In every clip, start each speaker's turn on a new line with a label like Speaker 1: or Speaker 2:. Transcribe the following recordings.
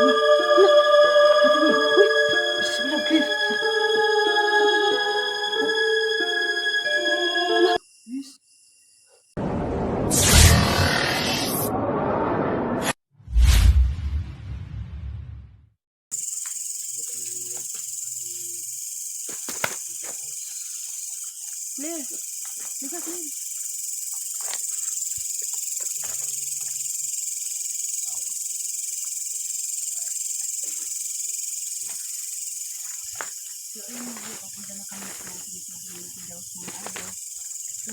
Speaker 1: Oh!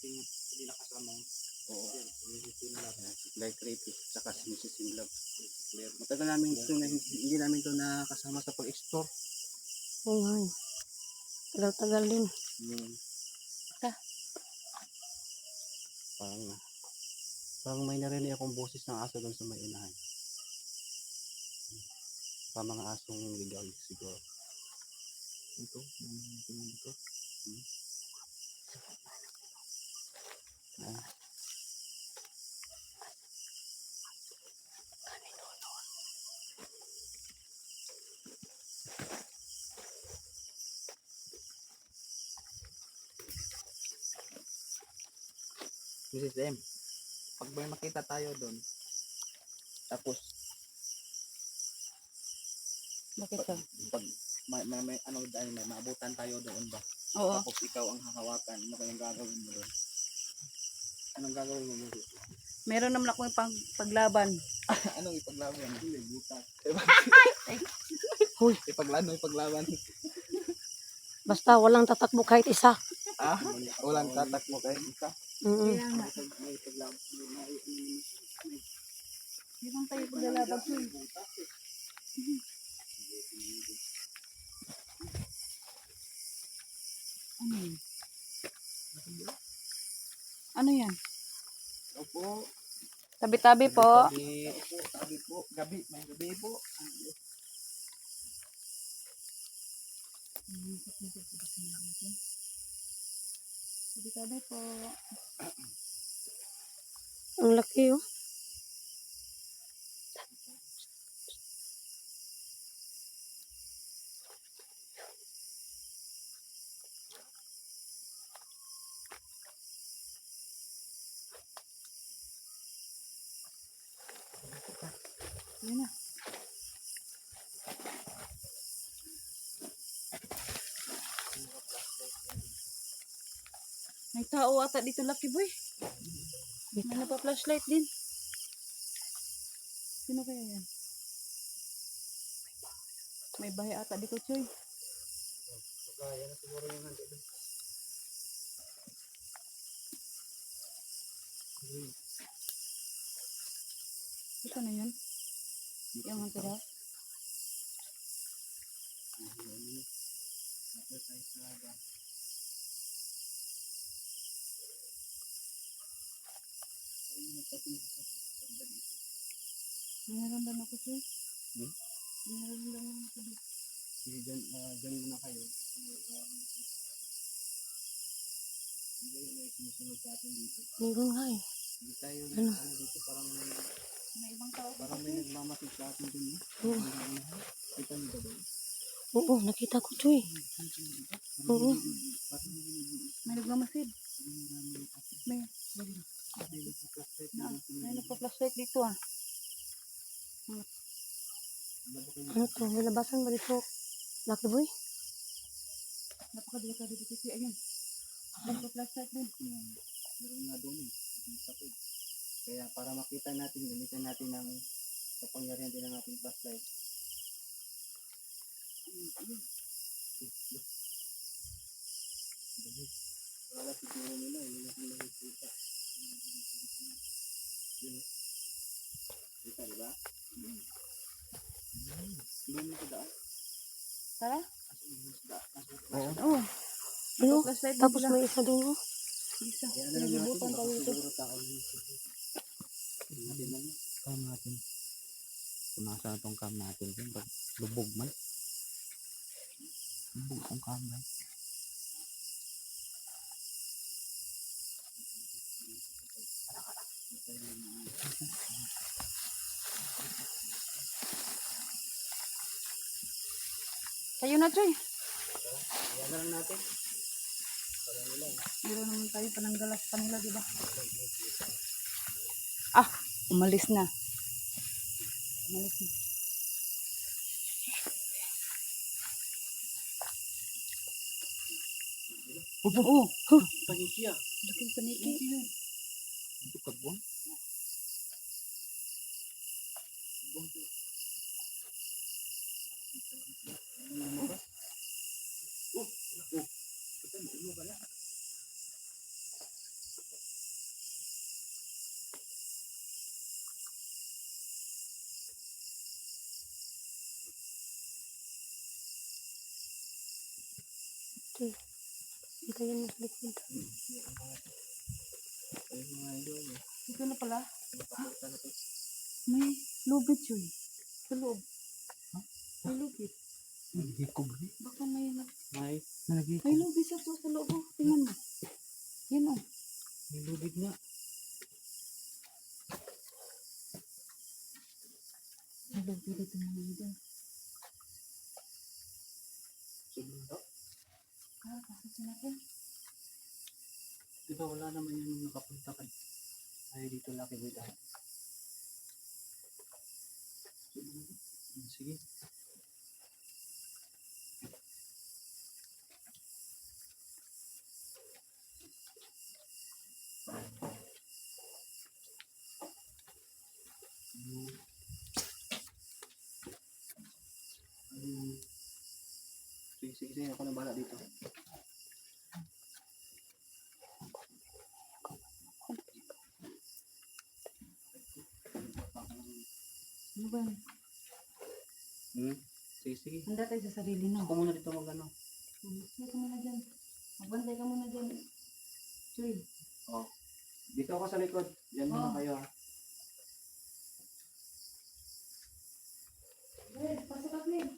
Speaker 1: matagal natin hindi nakasama. Oo. Like creepy, tsaka si Love. Claire. Matagal namin ito na hindi, hindi namin ito nakasama sa pag-explore.
Speaker 2: Oo nga eh. Tagal-tagal din.
Speaker 1: Hmm.
Speaker 2: Ta.
Speaker 1: Parang, parang may narinig akong boses ng aso doon sa may unahan. Pa mga asong ligaw siguro. Ito, yung tingin dito. Hmm. Ah. Mrs. M, pag may makita tayo doon, tapos
Speaker 2: Bakit
Speaker 1: pag, pag may, may, may ano dahil may maabutan tayo doon ba?
Speaker 2: Oo.
Speaker 1: Tapos ikaw ang hahawakan, ano kayang gagawin mo doon? Anong gagawin mo Mrs.
Speaker 2: Meron naman akong pang paglaban.
Speaker 1: Anong ipaglaban? Hindi, butas.
Speaker 2: Hoy.
Speaker 1: Ipaglano, ipaglaban.
Speaker 2: Basta walang tatakbo kahit isa.
Speaker 1: ah, walang tatak mo kahit isa.
Speaker 2: Mm
Speaker 1: May may ipaglaban. May, may,
Speaker 2: Hindi lang tayo paglalaban ko Ano yan? Ano yan?
Speaker 1: Opo.
Speaker 2: Tabi-tabi po.
Speaker 1: Gabi, opo, sabi po, gabi, may gabi po.
Speaker 2: Tabi-tabi po. Ang laki oh. Yan na. May tao ata dito, Lucky Boy. May napa-flashlight din. Sino kaya yan? May bahay ata dito, Choy.
Speaker 1: Kaya na siguro yung nandito.
Speaker 2: Ito na yun. Yung ang tira. May naramdaman ako, Choy.
Speaker 1: Hmm?
Speaker 2: May naramdaman ako dito.
Speaker 1: Sige, dyan, ah, dyan muna kayo. Um, hindi kayo may sumusunod sa atin dito.
Speaker 2: Eh.
Speaker 1: Hindi tayo,
Speaker 2: Ano?
Speaker 1: ano dito, parang may,
Speaker 2: May ibang tao
Speaker 1: parang may nagmamasid sa atin dun. eh.
Speaker 2: Oo.
Speaker 1: Kita niyo ba doon?
Speaker 2: Oo, nakita ko, Choy. Oo.
Speaker 1: Parang
Speaker 2: May nagmamasid. May,
Speaker 1: may nagpa-flashlight
Speaker 2: dito ah.
Speaker 1: Ano
Speaker 2: Ano to? May labasan ba dito? Lucky boy?
Speaker 3: Napakadelikado dito siya. Ayun. Nagpa-flashlight din.
Speaker 1: Meron nga doon eh. Tapos. Kaya para makita natin, gamitin natin ang kapangyarihan din ng ating flashlight. Eh. Dali. Akala siguro nila, hindi natin nakikita. Yun. Kita, di ba? Doon yung daan.
Speaker 3: Tara.
Speaker 1: Asa yung mas daan? Yung
Speaker 3: Oo. Din
Speaker 2: Tapos may isa doon. oh.
Speaker 3: Isa.
Speaker 1: Kaya na lang natin,
Speaker 3: Nalibutan
Speaker 1: baka
Speaker 3: tayo ito.
Speaker 1: siguro tao na yun. Natin na yun. Cam natin. Kung nasa itong cam natin, yun, pag lubog man. Lubog ang cam man.
Speaker 3: Tayo na, Choy.
Speaker 1: Kaya na lang natin.
Speaker 3: Meron naman tayo pananggalas pa nila, di ba? Ah, umalis na. Umalis na. Oo, oh, huh,
Speaker 1: Panisya.
Speaker 3: laking paniki.
Speaker 1: Ito kagwang.
Speaker 2: Ito. Ito yun sa likod.
Speaker 1: Ay, mga idol. eh.
Speaker 3: Ito na pala.
Speaker 1: Napapunta na to.
Speaker 3: May lubid, Choy. Sa loob. May lubid.
Speaker 1: Naghikog rin.
Speaker 3: Baka may,
Speaker 1: May, naghikog.
Speaker 3: may lubid sa, sa loob. oh. Tingnan mo. Yan o.
Speaker 1: May lubid nga.
Speaker 3: May lubid dito mga idol.
Speaker 1: Siguro.
Speaker 3: Ah, kasi natin.
Speaker 1: Di ba wala naman yung nakapunta ka? Ay, dito laki boy dahil. Sige, sige, sige. Ako na bahala dito.
Speaker 3: Ano ba? yan?
Speaker 1: Hmm? Sige.
Speaker 3: Handa tayo sa sarili no.
Speaker 1: Ako muna dito mag ano.
Speaker 3: Hmm, Sige ka muna dyan. Magbantay ka muna dyan. Choy.
Speaker 1: Oh. Dito ako sa likod. Diyan muna
Speaker 3: Oh.
Speaker 1: kayo ah.
Speaker 3: Eh, pasok ka, Flynn.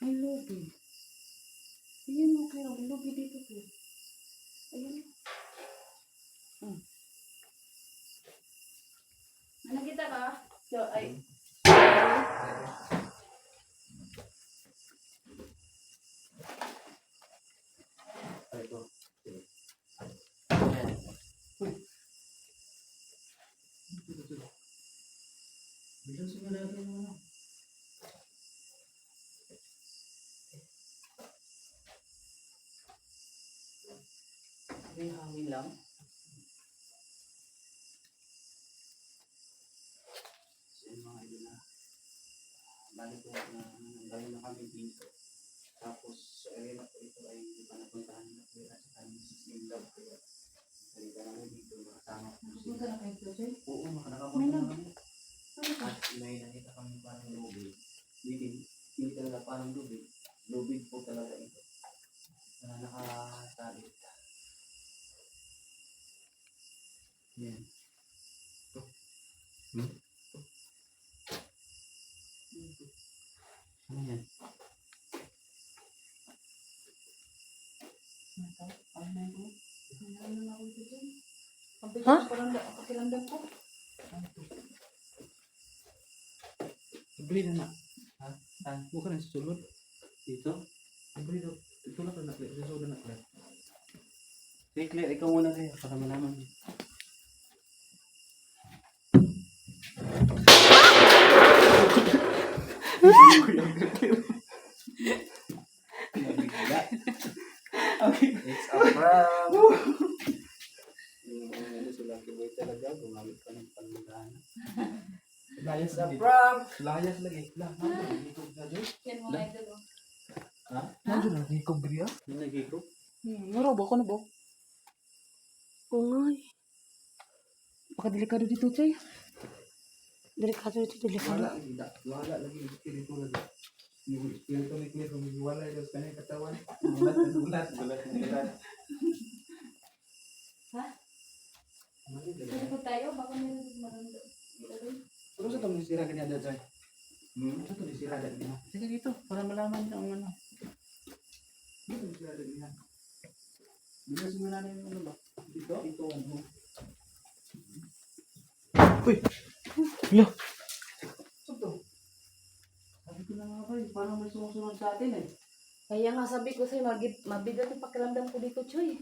Speaker 3: May lubi. Ayan mo kayo. May lubi dito ko. Ayan. Hmm. May nakita ka? So, ay.
Speaker 1: Ay, ito. Sige. Ayan. Uy. Ito, ito, ito. Bilang sige natin yung ano. May hangin lang. So, mga idol na balik ko na nanggaling na kami dito. Tapos, sa area na po ito ay hindi pa napuntahan na po at saka ni Mrs. Love. Kaya, halika namin dito, makasama ko si
Speaker 3: Punta na kayo, Choy.
Speaker 1: Oo,
Speaker 3: May
Speaker 1: makakapunta
Speaker 3: nag-
Speaker 1: namin.
Speaker 3: Ano ka?
Speaker 1: At may nakita kami parang lubid. Hindi, hindi talaga parang lubid. Lubid po talaga ito. Na nakatali. Yan. Ito. Hmm? Ito. Ito. Ano yan?
Speaker 3: Ano to? Ano na yun? Ano na ako dito, Choy? Pabili
Speaker 2: Ha?
Speaker 3: ko parang pakiramdam ko.
Speaker 1: Ano ito? Ibli na na. Ha? Ha? Bukan na susunod. Dito? Ibli daw. Ito na na. Susunod na ka. Sige, Claire, ikaw muna kayo para malaman. Okay. It's a. Yung ano sila kiboy talaga, gumamit pa ng pangalan.
Speaker 4: Layas
Speaker 1: It's a
Speaker 4: lagi.
Speaker 1: prank!
Speaker 4: Layas lagi. Lah, nandiyo nagikog na doon.
Speaker 2: Yan mga idol. oh.
Speaker 1: Ha?
Speaker 4: Nandiyo ah.
Speaker 1: Yung nagigro?
Speaker 3: Hmm, ngaro ba ko na ba?
Speaker 2: Ungay.
Speaker 3: Pakadelikado dito, Chay.
Speaker 2: Delikado ito, delikado.
Speaker 4: Wala da- Wala lagi yung espiritu lagi. Yung espiritu ni Claire kung wala yung kanyang katawan. Gulat na gulat. Gulat na gulat.
Speaker 2: Ha?
Speaker 4: Ano
Speaker 2: po tayo, baka meron maranda.
Speaker 4: Pero sa itong nisira kanya dad, Chay? Hmm? Sa itong nisira dad niya?
Speaker 1: Sige dito, para malaman niyo ang ano.
Speaker 4: Sa itong nisira dad niya?
Speaker 1: Dito simula na yung ano ba?
Speaker 4: Dito?
Speaker 1: Ito, ano.
Speaker 4: Sa ito?
Speaker 1: Sabi ko na nga ba, parang may sumusunod sa atin eh.
Speaker 2: Kaya nga sabi ko sa'yo, mabigat yung pakiramdam ko dito, Choy.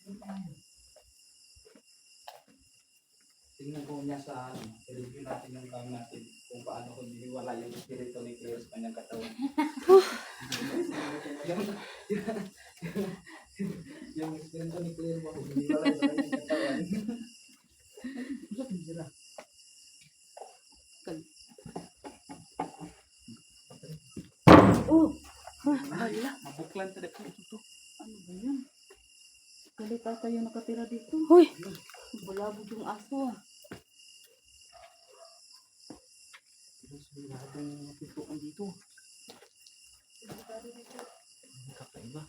Speaker 1: Tingnan ko niya sa ano, review natin yung cam natin kung paano kung diniwala yung espiritu ni Claire sa kanyang katawan. yung, yung espiritu ni Claire ba kung diniwala sa kanyang katawan.
Speaker 2: Oh!
Speaker 1: Hala, mabuklan talaga ito.
Speaker 3: Ano ba yan? Galit ata yung nakatira dito.
Speaker 2: Uy!
Speaker 3: Balabog yung aso
Speaker 1: dito. Kakaiba.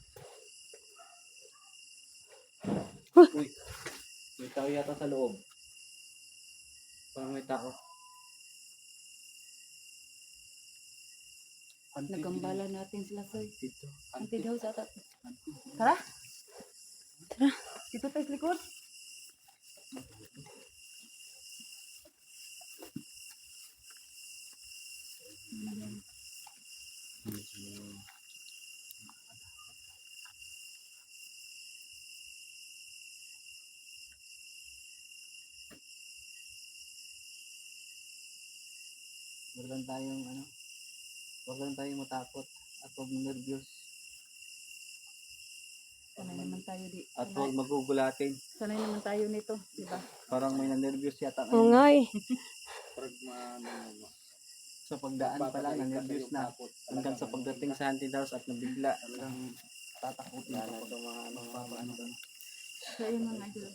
Speaker 1: Uy, may tao yata sa loob. Parang may tao.
Speaker 3: Nagambala natin sila, Soy.
Speaker 1: Dito.
Speaker 3: Antid house ata.
Speaker 1: Haunted.
Speaker 3: Tara! Tara! Dito tayo sa likod.
Speaker 1: Huwag lang tayong ano, huwag lang tayong matakot at huwag nervyos
Speaker 3: Sanay naman tayo di.
Speaker 1: at huwag magugulatin.
Speaker 3: Sanay naman tayo nito, di ba?
Speaker 1: Parang may nanervyos yata
Speaker 2: Ungay!
Speaker 1: Parang ma- sa pagdaan pala, nanervyos na. Hanggang sa pagdating sa haunted house at nabigla, talagang tatakutin ka pag mga ano, papaano ka.
Speaker 3: So, yun mga idol.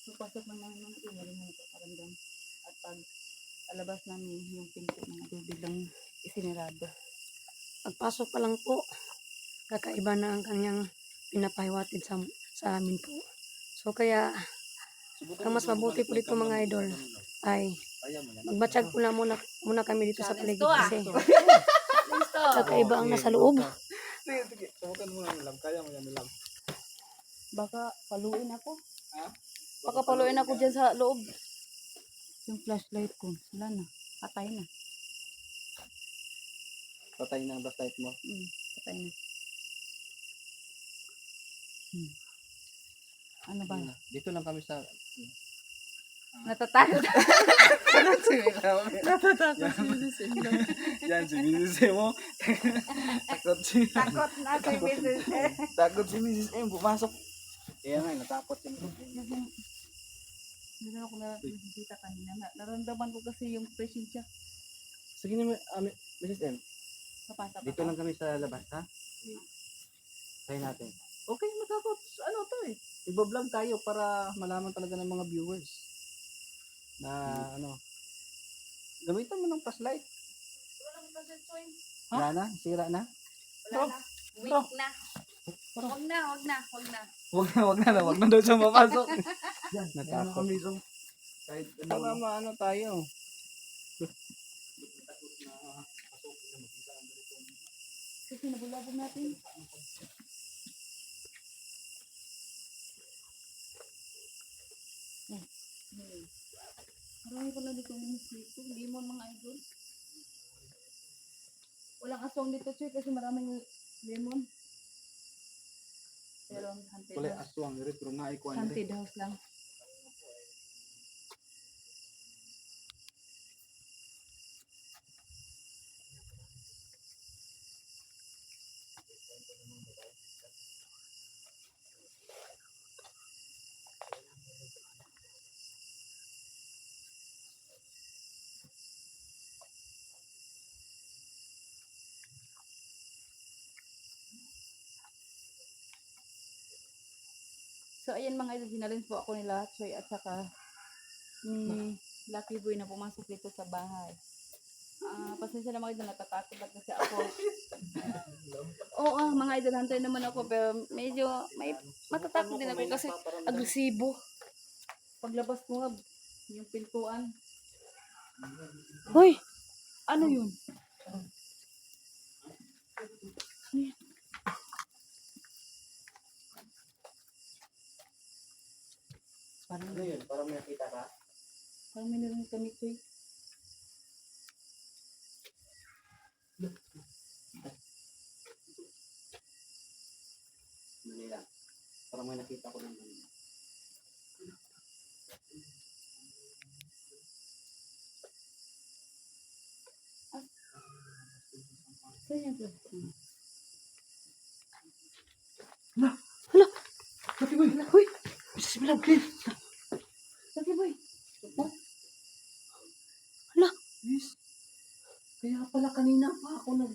Speaker 3: Pagpasok ng mga mga idol, wala mga paparamdam. At pag alabas namin yung pinto ng idol, biglang isinirado.
Speaker 2: Pagpasok pa lang po, kakaiba na ang kanyang pinapahiwatid sa, sa amin po. So kaya, ang mas mabuti po dito mga idol ay magmatsyag po na muna, muna kami dito sa paligid kasi kakaiba ang nasa loob.
Speaker 4: Sige, sige. Subukan mo nga nilam. Kaya mo yan nilam.
Speaker 3: Baka paluin ako.
Speaker 4: Ha?
Speaker 3: Baka paluin ako dyan sa loob. Yung flashlight ko, wala na. Patay na.
Speaker 1: Patay na ang flashlight mo.
Speaker 3: Hmm, patay na. Hmm. Ano ba?
Speaker 1: Dito lang kami sa...
Speaker 3: Natatakot.
Speaker 4: Natatakot si Mrs. Endo. Yan, si Mrs. mo. Takot si...
Speaker 3: Takot na si Mrs. Eh.
Speaker 4: Takot si Mrs. M. Pumasok.
Speaker 1: Kaya nga, natakot yung...
Speaker 3: Hindi na ako na nakikita kanina. Na, naramdaman ko kasi yung presensya.
Speaker 1: Sige naman, um, Mrs. M,
Speaker 3: Kapasa
Speaker 1: dito lang kami sa labas, ha? Try natin. Okay, matakot. Ano to eh? Ibablog tayo para malaman talaga ng mga viewers na ano. Gamitan mo ng flashlight.
Speaker 3: Ha?
Speaker 1: Wala na? Sira na?
Speaker 3: Wala na. Weak na. Huwag na, huwag na, huwag na.
Speaker 4: Wag na, wag na. Wag na daw siya mapasok.
Speaker 1: Yan,
Speaker 4: Ano
Speaker 1: natakot.
Speaker 4: kami so. Kahit
Speaker 1: Baka
Speaker 4: ano.
Speaker 1: maano tayo.
Speaker 3: Kasi nabulabog natin. Hmm. Hmm. Marami pala dito minis dito. Limon mga idol. Walang aswang dito, Choy, kasi maraming lemon. Pero
Speaker 1: Kulay
Speaker 3: house.
Speaker 1: aswang, pero nga ikuan rin.
Speaker 3: Haunted house lang. So, ayan mga idol, hinalin po ako nila Choy at saka ni Lucky Boy na pumasok dito sa bahay. Ah, pasensya na mga idol, natatakot lang kasi ako. Oo, ah, mga idol, hunter naman ako, pero medyo, may, matatakot din ako kasi agresibo. Paglabas ko nga, yung pintuan.
Speaker 2: Hoy!
Speaker 3: Ano yun?
Speaker 1: Parang ano yun? Parang may nakita ka?
Speaker 3: Parang may narinig kami, Choy.
Speaker 1: Mali lang. Parang may nakita ko ng ganun.
Speaker 3: Saan yung plastic?
Speaker 4: Lucky boy!
Speaker 2: Hoy!
Speaker 4: Bismillah, please!
Speaker 3: Lucky Boy!
Speaker 2: Hala!
Speaker 4: Yes. Kaya pala ako nag...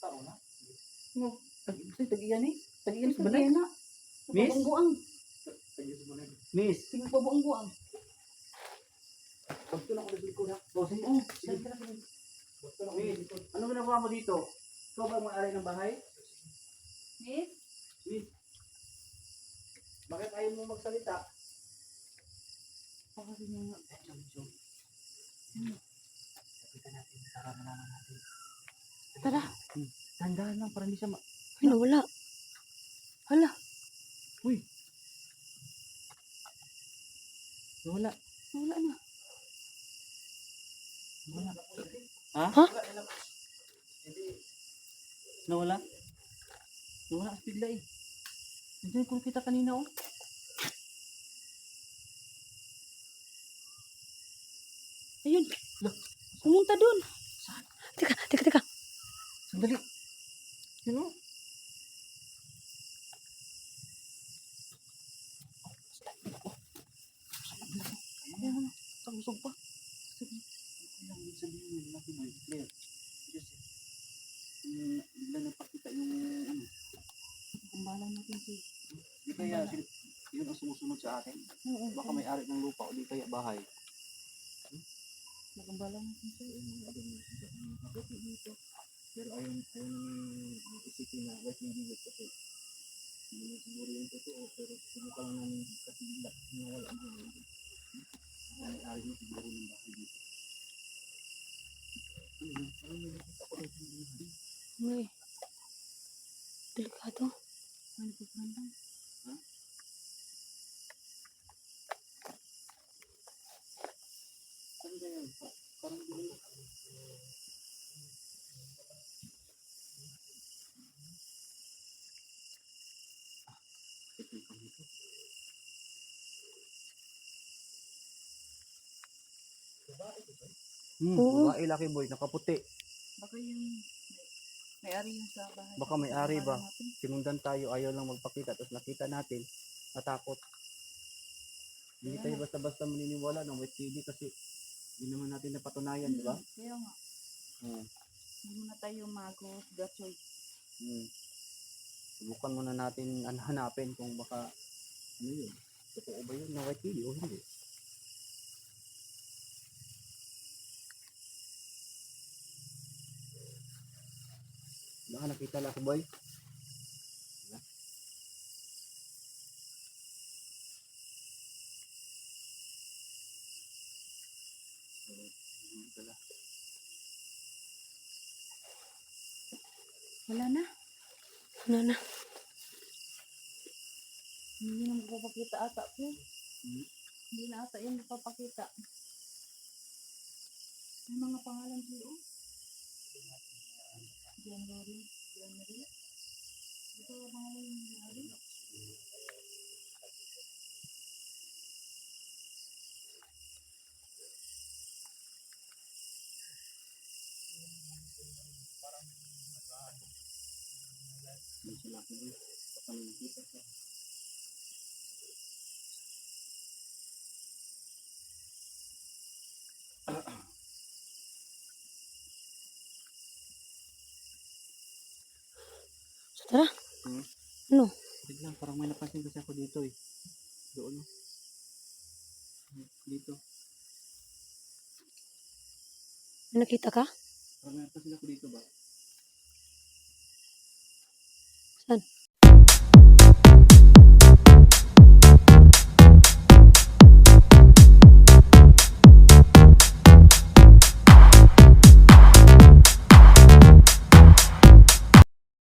Speaker 1: Tao na?
Speaker 3: No,
Speaker 4: Tag- Tag-iyan eh. Tag-iyan
Speaker 3: Ano
Speaker 4: sa balay.
Speaker 3: na?
Speaker 4: Miss?
Speaker 3: Pabuang-buang.
Speaker 4: Miss!
Speaker 3: Sige, pabuang-buang.
Speaker 1: Pagtulong ko sa likod ha.
Speaker 4: Oh, sige. Oh, sige.
Speaker 1: Pagtulong ko sa likod. Ano ginagawa mo dito? Ikaw ba ang may-ari ng bahay?
Speaker 3: Miss?
Speaker 1: Miss. Bakit ayaw mo magsalita?
Speaker 3: Ako kasi nga.
Speaker 1: Kapita natin, para malaman natin.
Speaker 2: Tara!
Speaker 1: Tandaan lang para hindi siya ma...
Speaker 2: Ay, nawala. Hala!
Speaker 1: Uy! Wala.
Speaker 3: Wala na.
Speaker 1: Wala. Ha?
Speaker 2: Ha?
Speaker 1: Nawala? Nawala bigla eh. Nandiyan ko kita kanina oh.
Speaker 2: Ayun! Pumunta dun! Teka, teka, teka!
Speaker 1: Sandali. Yun oh. Ayan ano. Kausog pa. Yung sabihin mo? Laki mo. Clear. Just, yung, bigla nagpakita yung ano.
Speaker 3: Kumbalang natin si...
Speaker 1: Di kaya yun ang sumusunod sa atin.
Speaker 3: Oo,
Speaker 1: Baka may ari ng lupa o di kaya bahay.
Speaker 3: Nagkumbalang natin si...
Speaker 1: Pero ayun, ayun isipin na wait hindi wait kasi hindi mo siguro yung totoo pero subukan lang namin kasi bigla nawala mo yun. Ang ari mo siguro ng bahay dito. Ano yun? Parang may nakita ko rin yung.
Speaker 2: May... Delikado.
Speaker 3: Ano po, Brandon?
Speaker 1: Ano ba yun? Pa- Parang dilim. Ito yung kami ko. Hmm,
Speaker 2: Oo.
Speaker 1: babae laki boy, nakaputi.
Speaker 3: Baka yung... May, may-ari yung sa bahay.
Speaker 1: Baka may-ari ba?
Speaker 3: Natin.
Speaker 1: Sinundan tayo, ayaw lang magpakita, tapos nakita natin, natakot. Hindi tayo basta-basta maniniwala ng wet TV kasi hindi naman natin napatunayan, di ba?
Speaker 3: Hmm, Kaya nga.
Speaker 1: Hmm.
Speaker 3: Hindi muna tayo mago. Gachoy.
Speaker 1: Hmm. Subukan muna natin an- hanapin kung baka ano yun. Totoo ba yun na wet TV o hindi? Baka nakita lang ako boy.
Speaker 3: Wala na.
Speaker 2: Ano na?
Speaker 3: Hindi na magpapakita ata po.
Speaker 1: Hmm.
Speaker 3: Hindi na ata yan magpapakita. May mga pangalan siya oh. January. January. Ito ang pangalan ng January.
Speaker 1: May sila ko boy. Baka may
Speaker 2: Tara.
Speaker 1: Hmm?
Speaker 2: Ano?
Speaker 1: Wait lang, parang may napansin kasi ako dito eh. Doon. oh. Dito.
Speaker 2: May nakita ka?
Speaker 1: Parang may napansin ako dito ba?
Speaker 2: Saan?